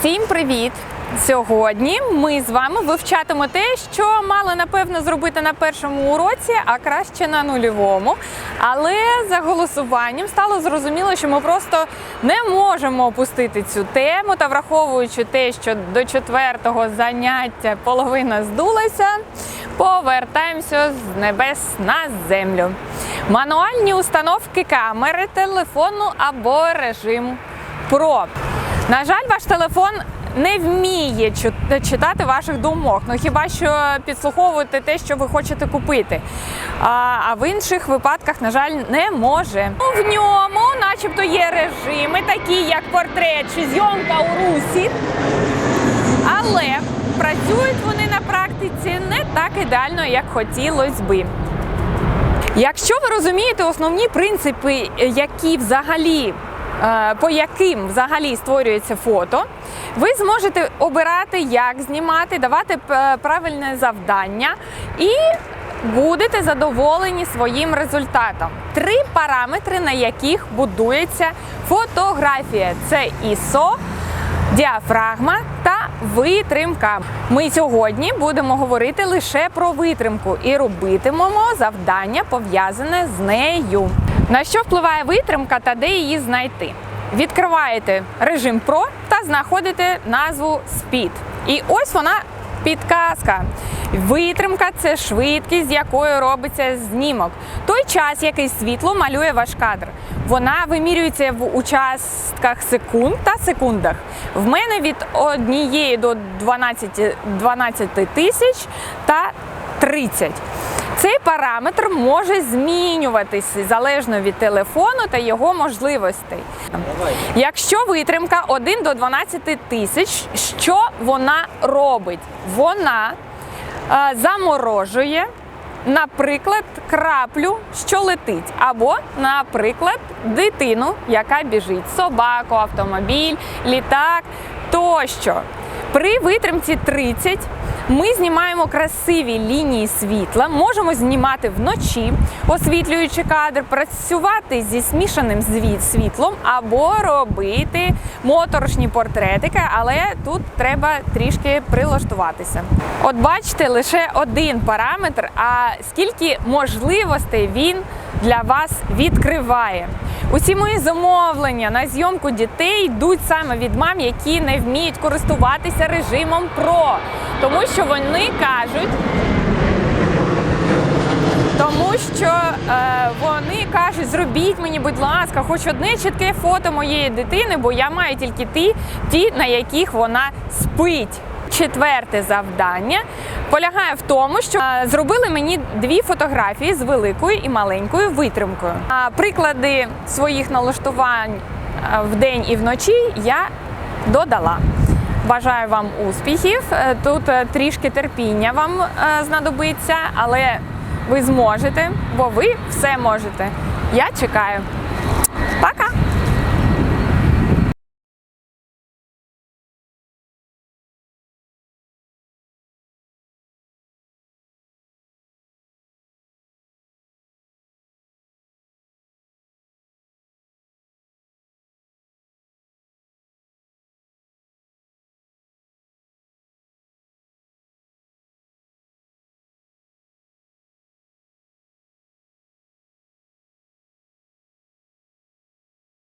Всім привіт! Сьогодні ми з вами вивчатимемо те, що мали напевно зробити на першому уроці, а краще на нульовому. Але за голосуванням стало зрозуміло, що ми просто не можемо опустити цю тему та враховуючи те, що до четвертого заняття половина здулася, повертаємося з небес на землю. Мануальні установки камери, телефону або режим Pro. На жаль, ваш телефон не вміє читати ваших думок. Ну хіба що підслуховувати те, що ви хочете купити. А, в інших випадках, на жаль, не може. Ну, в ньому, начебто, є режими, такі як портрет чи зйомка у русі. Але працюють вони на практиці не так ідеально, як хотілося би. Якщо ви розумієте основні принципи, які взагалі по яким взагалі створюється фото, ви зможете обирати, як знімати, давати правильне завдання і будете задоволені своїм результатом. Три параметри, на яких будується фотографія: це ISO, діафрагма та витримка. Ми сьогодні будемо говорити лише про витримку і робитимемо завдання пов'язане з нею. На що впливає витримка та де її знайти? Відкриваєте режим Pro та знаходите назву Speed. І ось вона підказка. Витримка це швидкість, з якою робиться знімок. Той час, який світло малює ваш кадр. Вона вимірюється в участках секунд та секундах. В мене від однієї до 12, 12 тисяч та 30. Цей параметр може змінюватися залежно від телефону та його можливостей. Якщо витримка 1 до 12 тисяч, що вона робить? Вона е, заморожує, наприклад, краплю, що летить, або, наприклад, дитину, яка біжить, собаку, автомобіль, літак тощо. При витримці 30 ми знімаємо красиві лінії світла, можемо знімати вночі, освітлюючи кадр, працювати зі смішаним світлом або робити моторошні портретики, але тут треба трішки прилаштуватися. От бачите, лише один параметр, а скільки можливостей він для вас відкриває. Усі мої замовлення на зйомку дітей йдуть саме від мам, які не вміють користуватися режимом Pro. Тому що вони кажуть, тому що е, вони кажуть, зробіть мені, будь ласка, хоч одне чітке фото моєї дитини, бо я маю тільки ті, ті, на яких вона спить. Четверте завдання полягає в тому, що е, зробили мені дві фотографії з великою і маленькою витримкою. А приклади своїх налаштувань е, вдень і вночі я додала. Бажаю вам успіхів. Е, Тут трішки терпіння вам знадобиться, але ви зможете, бо ви все можете. Я чекаю.